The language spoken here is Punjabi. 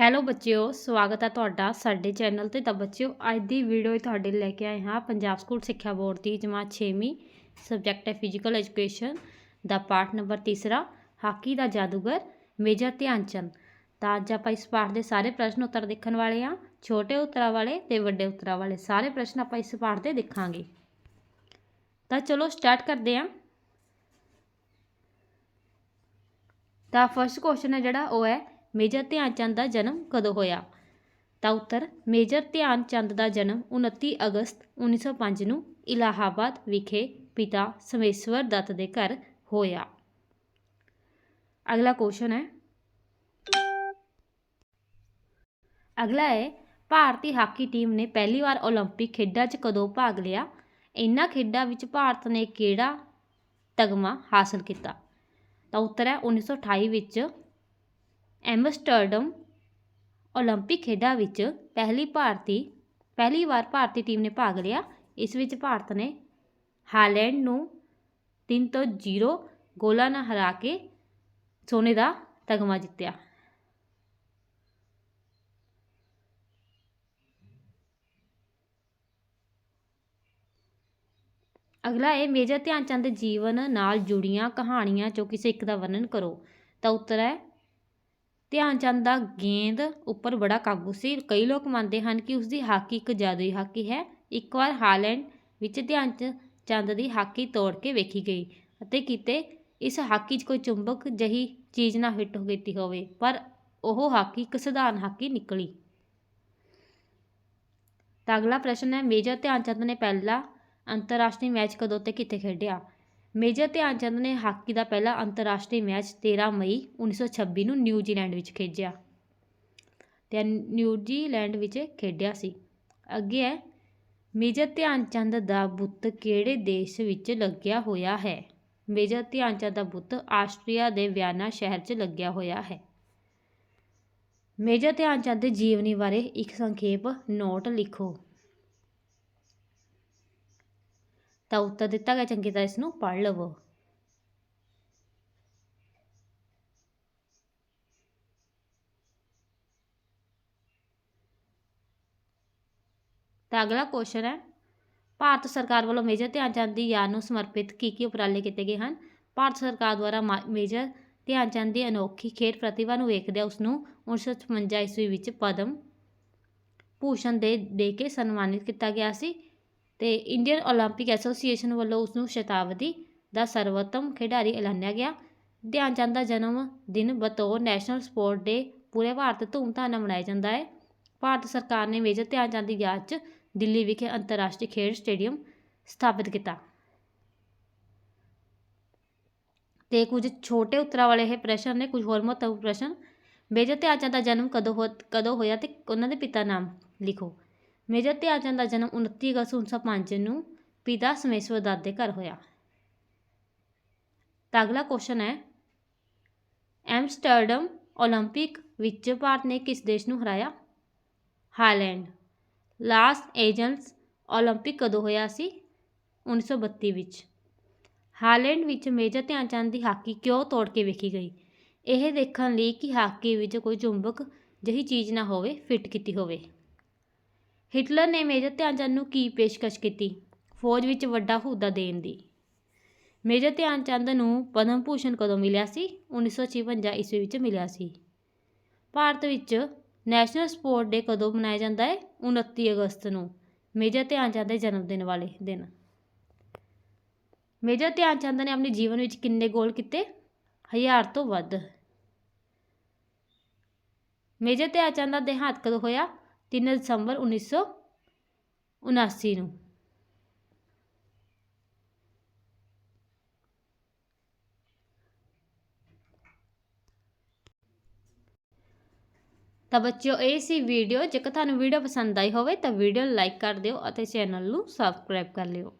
ਹੈਲੋ ਬੱਚਿਓ, ਸਵਾਗਤ ਹੈ ਤੁਹਾਡਾ ਸਾਡੇ ਚੈਨਲ ਤੇ। ਤਾਂ ਬੱਚਿਓ, ਅੱਜ ਦੀ ਵੀਡੀਓ ਤੁਹਾਡੇ ਲੈ ਕੇ ਆਏ ਹਾਂ। ਪੰਜਾਬ ਸਕੂਲ ਸਿੱਖਿਆ ਬੋਰਡ ਦੀ ਜਮਾਤ 6ਵੀਂ ਸਬਜੈਕਟ ਹੈ ਫਿਜ਼ੀਕਲ ਐਜੂਕੇਸ਼ਨ ਦਾ ਪਾਠ ਨੰਬਰ ਤੀਸਰਾ, ਹਾਕੀ ਦਾ ਜਾਦੂਗਰ ਮੇਜਰ ਧਿਆਨ ਚੰਦ ਤਾਂ ਅੱਜ ਆਪਾਂ ਇਸ ਪਾਠ ਦੇ ਸਾਰੇ ਪ੍ਰਸ਼ਨ ਉੱਤਰ ਦੇਖਣ ਵਾਲੇ ਹਾਂ। ਛੋਟੇ ਉੱਤਰਾਂ ਵਾਲੇ ਤੇ ਵੱਡੇ ਉੱਤਰਾਂ ਵਾਲੇ। ਸਾਰੇ ਪ੍ਰਸ਼ਨ ਆਪਾਂ ਇਸ ਪਾਠ ਦੇ ਦੇਖਾਂਗੇ। ਤਾਂ ਚਲੋ ਸਟਾਰਟ ਕਰਦੇ ਹਾਂ। ਤਾਂ ਫਰਸਟ ਕੁਐਸਚਨ ਹੈ ਜਿਹੜਾ, ਉਹ ਹੈ ਮੇਜਰ ਧਿਆਨ ਚੰਦ ਦਾ ਜਨਮ ਕਦੋਂ ਹੋਇਆ ਤਾਂ ਉੱਤਰ ਮੇਜਰ ਧਿਆਨ ਚੰਦ ਦਾ ਜਨਮ 29 ਅਗਸਤ 1905 ਨੂੰ ਇਲਾਹਾਬਾਦ ਵਿਖੇ ਪਿਤਾ ਸਮੇਸ਼ਵਰ ਦੱਤ ਦੇ ਘਰ ਹੋਇਆ ਅਗਲਾ ਕੁਐਸਚਨ ਹੈ ਅਗਲਾ ਹੈ ਭਾਰਤੀ ਹਾਕੀ ਟੀਮ ਨੇ ਪਹਿਲੀ ਵਾਰ 올림픽 ਖੇਡਾਂ 'ਚ ਕਦੋਂ ਭਾਗ ਲਿਆ ਇਨ੍ਹਾਂ ਖੇਡਾਂ ਵਿੱਚ ਭਾਰਤ ਨੇ ਕਿਹੜਾ ਤਗਮਾ ਹਾਸਲ ਕੀਤਾ ਤਾਂ ਉੱਤਰ ਹੈ 1928 ਵਿੱਚ ਐਮਸਟਰਡਮ ਓਲੰਪਿਕ ਖੇਡਾਂ ਵਿੱਚ ਪਹਿਲੀ ਭਾਰਤੀ, ਪਹਿਲੀ ਵਾਰ ਭਾਰਤੀ ਟੀਮ ਨੇ ਭਾਗ ਲਿਆ। ਇਸ ਵਿੱਚ ਭਾਰਤ ਨੇ ਹਾਲੈਂਡ ਨੂੰ ਤਿੰਨ ਤੋਂ ਜ਼ੀਰੋ ਗੋਲਾਂ ਨਾਲ ਹਰਾ ਕੇ ਸੋਨੇ ਦਾ ਤਗਮਾ ਜਿੱਤਿਆ। ਅਗਲਾ ਹੈ ਮੇਜਰ ਧਿਆਨ ਚੰਦ ਜੀਵਨ ਨਾਲ ਜੁੜੀਆਂ ਕਹਾਣੀਆਂ ਚੋਂ ਕਿਸੇ ਇੱਕ ਦਾ ਵਰਣਨ ਕਰੋ। ਤਾਂ ਉੱਤਰ ਹੈ ਧਿਆਨ ਚੰਦ ਦਾ ਗੇਂਦ ਉੱਪਰ ਬੜਾ ਕਾਬੂ ਸੀ। ਕਈ ਲੋਕ ਮੰਨਦੇ ਹਨ ਕਿ ਉਸ ਦੀ ਹਾਕੀ ਇੱਕ ਜਾਦੂਈ ਹਾਕੀ ਹੈ। ਇੱਕ ਵਾਰ ਹਾਲੈਂਡ ਵਿੱਚ ਧਿਆਨ ਚੰਦ ਦੀ ਹਾਕੀ ਤੋੜ ਕੇ ਵੇਖੀ ਗਈ ਅਤੇ ਕਿਤੇ ਇਸ ਹਾਕੀ 'ਚ ਕੋਈ ਚੁੰਬਕ ਜਹੀ ਚੀਜ਼ ਨਾ ਹਿੱਟ ਹੋ ਕੀਤੀ ਹੋਵੇ, ਪਰ ਉਹ ਹਾਕੀ ਇੱਕ ਸਧਾਰਨ ਹਾਕੀ ਨਿਕਲੀ। ਤਾਂ ਅਗਲਾ ਪ੍ਰਸ਼ਨ ਹੈ, ਮੇਜਰ ਧਿਆਨ ਚੰਦ ਨੇ ਪਹਿਲਾ ਅੰਤਰਰਾਸ਼ਟਰੀ ਮੈਚ ਕਦੋਂ ਤੇ ਕਿੱਥੇ ਖੇਡਿਆ? ਮੇਜਰ ਧਿਆਨ ਚੰਦ ਨੇ ਹਾਕੀ ਦਾ ਪਹਿਲਾ ਅੰਤਰਰਾਸ਼ਟਰੀ ਮੈਚ 13 ਮਈ 1926 ਨੂੰ ਨਿਊਜ਼ੀਲੈਂਡ ਵਿੱਚ ਖੇਡਿਆ। ਤੇ ਨਿਊਜ਼ੀਲੈਂਡ ਵਿੱਚ ਖੇਡਿਆ ਸੀ। ਅੱਗੇ ਹੈ ਮੇਜਰ ਧਿਆਨ ਚੰਦ ਦਾ ਬੁੱਤ ਕਿਹੜੇ ਦੇਸ਼ ਵਿੱਚ ਲੱਗਿਆ ਹੋਇਆ ਹੈ? ਮੇਜਰ ਧਿਆਨ ਚੰਦ ਦਾ ਬੁੱਤ ਆਸਟਰੀਆ ਦੇ ਵਿਆਨਾ ਸ਼ਹਿਰ 'ਚ ਲੱਗਿਆ ਹੋਇਆ ਹੈ। ਮੇਜਰ ਧਿਆਨ ਚੰਦ ਦੀ ਜੀਵਨੀ ਬਾਰੇ ਇੱਕ ਸੰਖੇਪ ਨੋਟ ਲਿਖੋ। ਤਾਂ ਉੱਤਰ ਦਿੱਤਾ ਗਿਆ, ਚੰਗੀ ਤਰ੍ਹਾਂ ਇਸ ਨੂੰ ਪੜ੍ਹ ਲਵੋ। ਤਾਂ ਅਗਲਾ ਕੁਐਸਚਨ ਹੈ, ਭਾਰਤ ਸਰਕਾਰ ਵੱਲੋਂ ਮੇਜਰ ਧਿਆਨ ਚੰਦ ਦੀ ਯਾਦ ਨੂੰ ਸਮਰਪਿਤ ਕੀ ਕੀ ਉਪਰਾਲੇ ਕੀਤੇ ਗਏ ਹਨ? ਭਾਰਤ ਸਰਕਾਰ ਦੁਆਰਾ ਮੇਜਰ ਧਿਆਨ ਚੰਦ ਦੀ ਅਨੋਖੀ ਖੇਡ ਪ੍ਰਤਿਭਾ ਨੂੰ ਵੇਖਦਿਆਂ ਉਸ ਨੂੰ 1956 ਈਸਵੀ ਵਿੱਚ ਪਦਮ ਭੂਸ਼ਣ ਦੇ ਦੇ ਕੇ ਸਨਮਾਨਿਤ ਕੀਤਾ ਗਿਆ ਸੀ। ਤੇ ਇੰਡੀਅਨ 올림픽 ਐਸੋਸੀਏਸ਼ਨ ਵੱਲੋਂ ਉਸ ਨੂੰ ਸ਼ਤਾਬਦੀ ਦਾ ਸਰਵੋਤਮ ਖਿਡਾਰੀ ਐਲਾਨਿਆ ਗਿਆ ਧਿਆਨ ਚੰਦ ਦਾ ਜਨਮ ਦਿਨ ਬਤੌਰ ਨੈਸ਼ਨਲ ਸਪੋਰਟ ਡੇ ਪੂਰੇ ਭਾਰਤ ਧੂਮਧਾਮ ਨਾਲ ਮਨਾਇਆ ਜਾਂਦਾ ਹੈ ਭਾਰਤ ਸਰਕਾਰ ਨੇ ਮੇਜਰ ਧਿਆਨ ਚੰਦ ਦੀ ਯਾਦ 'ਚ ਦਿੱਲੀ ਵਿਖੇ ਅੰਤਰਰਾਸ਼ਟਰੀ ਖੇਡ ਸਟੇਡੀਅਮ ਸਥਾਪਿਤ ਕੀਤਾ ਤੇ ਕੁਝ ਛੋਟੇ ਉੱਤਰਾਂ ਵਾਲੇ ਇਹ ਪ੍ਰਸ਼ਨ ਨੇ ਕੁਝ ਹੋਰ ਮਹੱਤਵਪੂਰਨ ਪ੍ਰਸ਼ਨ ਮੇਜਰ ਧਿਆਨ ਚੰਦ ਦਾ ਜਨਮ ਕਦੋਂ ਹੋ ਕਦੋਂ ਹੋਇਆ ਤੇ ਉਹਨਾਂ ਦੇ ਪਿਤਾ ਨਾਮ ਲਿਖੋ ਮੇਜਰ ਧਿਆਨ ਚੰਦ ਦਾ ਜਨਮ 29 ਅਗਸਤ 1905 ਨੂੰ ਪਿਤਾ ਸਮੇਸ਼ਵਰ ਦੱਤ ਦੇ ਘਰ ਹੋਇਆ ਤਾਂ ਅਗਲਾ ਕੁਐਸਚਨ ਹੈ ਐਮਸਟਰਡਮ 올림픽 ਵਿੱਚ ਭਾਰਤ ਨੇ ਕਿਸ ਦੇਸ਼ ਨੂੰ ਹਰਾਇਆ ਹਾਲੈਂਡ ਲਾਸ ਏਜੰਟਸ 올림픽 ਕਦੋਂ ਹੋਇਆ ਸੀ 1932 ਵਿੱਚ ਹਾਲੈਂਡ ਵਿੱਚ ਮੇਜਰ ਧਿਆਨ ਚੰਦ ਦੀ ਹਾਕੀ ਕਿਉਂ ਤੋੜ ਕੇ ਵੇਖੀ ਗਈ ਇਹ ਦੇਖਣ ਲਈ ਕਿ ਹਾਕੀ ਵਿੱਚ ਕੋਈ ਚੁੰਬਕ ਜਿਹੀ ਚੀਜ਼ ਨਾ ਹੋਵੇ ਫਿੱਟ ਕੀਤੀ ਹੋਵੇ ਹਿਟਲਰ ਨੇ ਮੇਜਰ ਧਿਆਨ ਚੰਦ ਨੂੰ ਕੀ ਪੇਸ਼ਕਸ਼ ਕੀਤੀ? ਫੌਜ ਵਿੱਚ ਵੱਡਾ ਅਹੁਦਾ ਦੇਣ ਦੀ। ਮੇਜਰ ਧਿਆਨ ਚੰਦ ਨੂੰ ਪਦਮ ਭੂਸ਼ਣ ਕਦੋਂ ਮਿਲਿਆ ਸੀ? 1956 ਈਸਵੀ ਵਿੱਚ ਮਿਲਿਆ ਸੀ। ਭਾਰਤ ਵਿੱਚ ਨੈਸ਼ਨਲ ਸਪੋਰਟ ਡੇ ਕਦੋਂ ਮਨਾਇਆ ਜਾਂਦਾ ਹੈ? 29 ਅਗਸਤ ਨੂੰ, ਮੇਜਰ ਧਿਆਨ ਚੰਦ ਦੇ ਜਨਮ ਦਿਨ ਵਾਲੇ ਦਿਨ। ਮੇਜਰ ਧਿਆਨ ਚੰਦ ਨੇ ਆਪਣੇ ਜੀਵਨ ਵਿੱਚ ਕਿੰਨੇ ਗੋਲ ਕੀਤੇ? ਹਜ਼ਾਰ ਤੋਂ ਵੱਧ। ਮੇਜਰ ਧਿਆਨ ਚੰਦ ਦਾ ਦੇਹਾਂਤ ਕਦੋਂ ਹੋਇਆ? 3 ਦਸੰਬਰ 1979 ਨੂੰ। ਤਾਂ ਬੱਚਿਓ, ਇਹ ਸੀ ਵੀਡੀਓ। ਜੇਕਰ ਤੁਹਾਨੂੰ ਵੀਡੀਓ ਪਸੰਦ ਆਈ ਹੋਵੇ ਤਾਂ ਵੀਡੀਓ ਨੂੰ ਲਾਈਕ ਕਰ ਦਿਓ ਅਤੇ ਚੈਨਲ ਨੂੰ ਸਬਸਕ੍ਰਾਈਬ ਕਰ ਲਿਓ।